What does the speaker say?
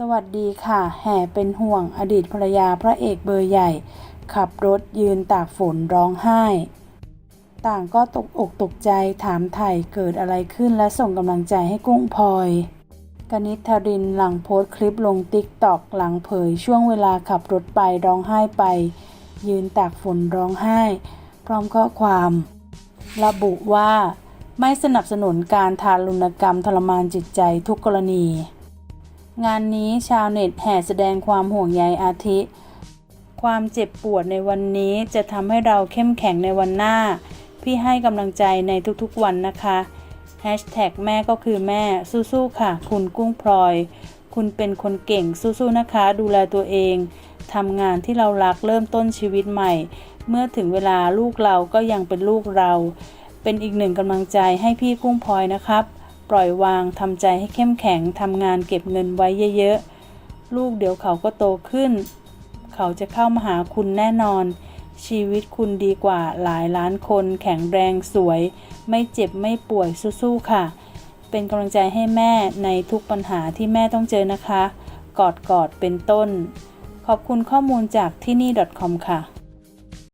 สวัสดีค่ะ แห่เป็นห่วงอดีตภรรยาพระเอกเบอร์ใหญ่ ขับรถยืนตากฝนร้องไห้ ต่างก็ตกอกตกใจถามไถ่เกิดอะไรขึ้นและส่งกำลังใจให้กุ้งพลอยกนิษฐรินหลังโพสต์คลิปลงติ๊กตอกหลังเผยช่วงเวลาขับรถไปร้องไห้ไป ยืนตากฝนร้องไห้ พร้อมข้อความ ระบุว่า ไม่สนับสนุนการทารุณกรรมทรมานจิตใจทุกกรณี งานนี้ชาวเน็ตแห่แสดงความห่วงใยอาทิ ความเจ็บปวดในวันนี้จะทำให้เราเข้มแข็งในวันหน้า พี่ให้กำลังใจในทุกๆวันนะคะแฮชแท็กแม่ก็คือแม่สู้ๆค่ะ คุณกุ้งพลอย คุณเป็นคนเก่งสู้ๆนะคะ ดูแลตัวเองทำงานที่เรารักเริ่มต้นชีวิตใหม่ เมื่อถึงเวลาลูกเราก็ยังเป็นลูกเรา เป็นอีกหนึ่งกำลังใจให้พี่กุ้งพลอยนะครับ ปล่อยวางทำใจให้เข้มแข็งทำงานเก็บเงินไว้เยอะๆ ลูกเดี๋ยวเขาก็โตขึ้น เขาจะเข้ามาหาคุณแน่นอน ชีวิตคุณดีกว่าหลายล้านคน แข็งแรงสวย ไม่เจ็บไม่ป่วยสู้ๆค่ะ เป็นกำลังใจให้แม่ในทุกปัญหาที่แม่ต้องเจอนะคะ กอดกอดๆเป็นต้น ขอบคุณข้อมูลจากที่นี่ .com ค่ะ